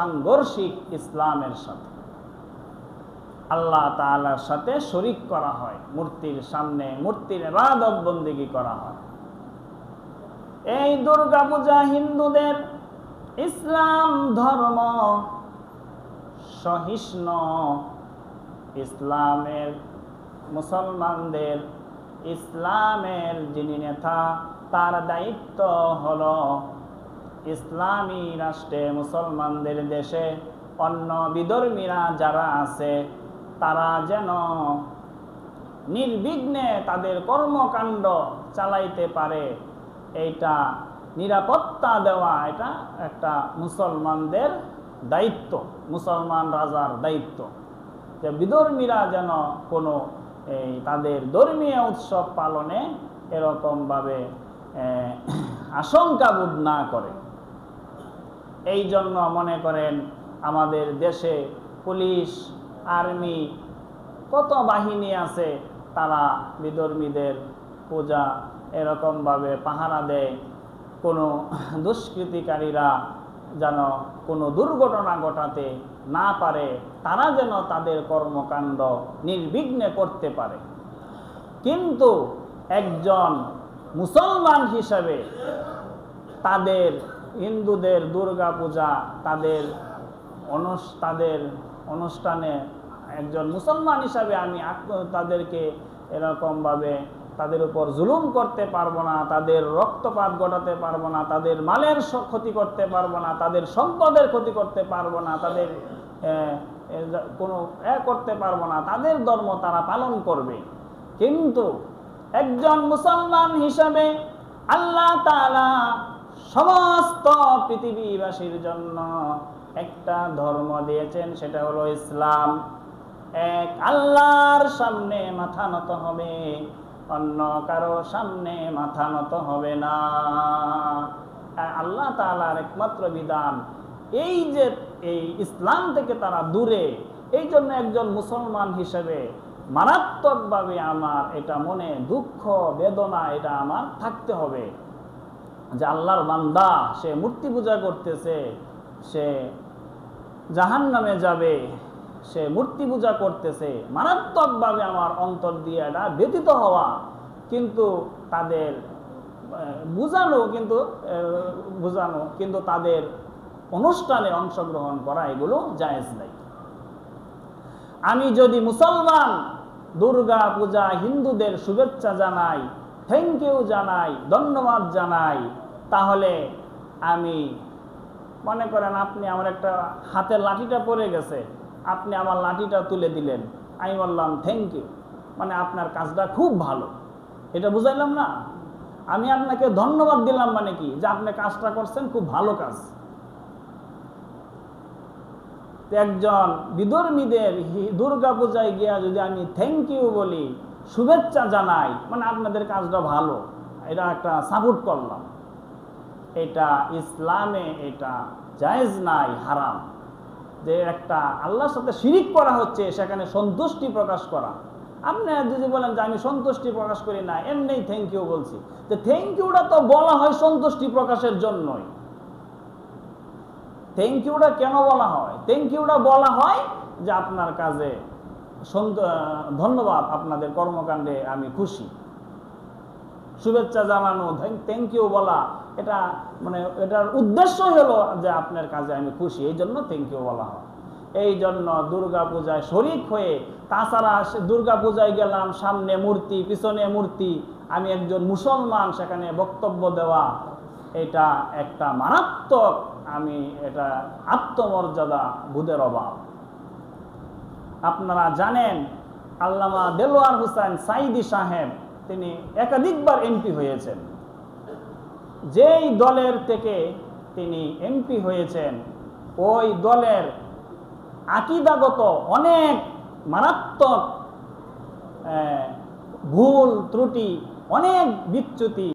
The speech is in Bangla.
সাংঘর্ষিক ইসলামের সাথে। আল্লাহ তাআলার সাথে শরিক করা হয়, মূর্তির সামনে, মূর্তির রাদব বন্দিগি করা হয়। এই দুর্গা পূজা হিন্দুদের ইসলাম ধর্ম সহিষ্ণ ইসলামের মুসলমানদের ইসলামের যিনি নেতা, তার দায়িত্ব হলো ইসলামী রাষ্ট্রে মুসলমানদের দেশে অন্য বিধর্মীরা যারা আছে, তারা যেন নির্বিঘ্নে তাদের কর্মকাণ্ড চালাইতে পারে। এইটা নিরাপত্তা দেওয়া, এটা একটা মুসলমানদের দায়িত্ব, মুসলমান রাজার দায়িত্ব। যে বিধর্মীরা যেন কোনো, এই তাদের ধর্মীয় উৎসব পালনে এরকমভাবে আশঙ্কাবোধ না করে। এই জন্য মনে করেন আমাদের দেশে পুলিশ, আর্মি, কত বাহিনী আছে, তারা বিধর্মীদের পূজা এরকমভাবে পাহারা দেয়। কোনো দুষ্কৃতিকারীরা যেন কোনো দুর্ঘটনা ঘটাতে না পারে, তারা যেন তাদের কর্মকাণ্ড নির্বিঘ্নে করতে পারে। কিন্তু একজন মুসলমান হিসাবে তাদের হিন্দুদের দুর্গা পূজা তাদের অনুষ তাদের অনুষ্ঠানে একজন মুসলমান হিসাবে আমি তাদেরকে এরকমভাবে তাদের উপর জুলুম করতে পারব না, তাদের রক্তপাত ঘটাতে পারব না, তাদের মালের ক্ষতি করতে পারব না, তাদের সম্পদের ক্ষতি করতে পারব না, তাদের কোনো এ করতে পারব না, তাদের ধর্ম তারা পালন করবে। কিন্তু একজন মুসলমান হিসাবে আল্লাহ তাআলা সমস্ত পৃথিবীবাসীর জন্য একটা ধর্ম দিয়েছেন, সেটা হলো ইসলাম। এক আল্লাহর সামনে মাথা নত হবে, অন্য কারও সামনে মাথা নত হবে না। আল্লাহ তাআলার একমাত্র বিধান, এই যে, এই ইসলাম থেকে তারা দূরে, এই জন্য একজন মুসলমান হিসেবে মারাত্মকভাবে আমার এটা মনে দুঃখ, বেদনা, এটা আমার থাকতে হবে। যে আল্লাহর বান্দা, সে মূর্তি পূজা করতেছে, সে জাহান নামে যাবে, সে মূর্তি পূজা করতেছে, মারাত্মকভাবে আমার অন্তর দিয়ে এটা ব্যতীত হওয়া, কিন্তু তাদের বুঝানো কিন্তু বুঝানো, কিন্তু তাদের অনুষ্ঠানে অংশগ্রহণ করা এগুলো জায়েজ নাই। আমি যদি মুসলমান, দুর্গা পূজা হিন্দুদের শুভেচ্ছা জানাই থ্যাংক ইউ জানাই, ধন্যবাদ জানাই। তাহলে আমি, মনে করেন আপনি আমার একটা হাতের লাঠিটা পড়ে গেছে, আপনি আমার লাঠিটা তুলে দিলেন। আমি বললাম থ্যাংক ইউ মানে আপনার কাজটা খুব ভালো। এটা বুঝাইলাম না? আমি আপনাকে ধন্যবাদ দিলাম মানে কি? যে আপনি কাজটা করছেন, খুব ভালো কাজ। একজন বিধর্মীদের দুর্গা পূজায় গিয়া যদি আমি থ্যাংক ইউ বলি শুভেচ্ছা জানাই। মানে আপনাদের কাজটা ভালো। এটা একটা সাপোর্ট করলাম। এটা ইসলামে এটা জায়েজ নাই, হারাম। যে একটা আল্লাহর সাথে শিরিক করা হচ্ছে, সেখানে সন্তুষ্টি প্রকাশ করা। আপনি যদি বলেন যে আমি সন্তুষ্টি প্রকাশ করি না এমনি থ্যাংক ইউ বলছি। তো থ্যাংক ইউটা তো বলা হয় সন্তুষ্টি প্রকাশের জন্যই। থ্যাংক ইউটা কেন বলা হয়? থ্যাংক ইউটা বলা হয় যে আপনার কাজে ধন্যবাদ আপনাদের কর্মকাণ্ডে আমি খুশি। শুভেচ্ছা জানানো থ্যাংক ইউ বলা, এটা মানে এটার উদ্দেশ্য হলো যে আপনার কাজে আমি খুশি, এই জন্য থ্যাংক ইউ বলা হয়। এই জন্য দুর্গা পূজায় শরিক হয়ে, তাছাড়া সে- দুর্গা পূজায় গেলাম, সামনে মূর্তি, পিছনে মূর্তি, আমি একজন মুসলমান, সেখানে বক্তব্য দেওয়া, এটা একটা মারাত্মক, আমি এটা আত্মমর্যাদা বুধের অভাব। আপনারা জানেন, আল্লামা দেলোয়ার হুসাইন সাইদি সাহেব, তিনি একাধিকবার এমপি হয়েছেন। যেই দলের থেকে তিনি এমপি হয়েছেন, ওই দলের আকিদাগত অনেক মারাত্মক ভুল, ত্রুটি, অনেক বিচ্যুতি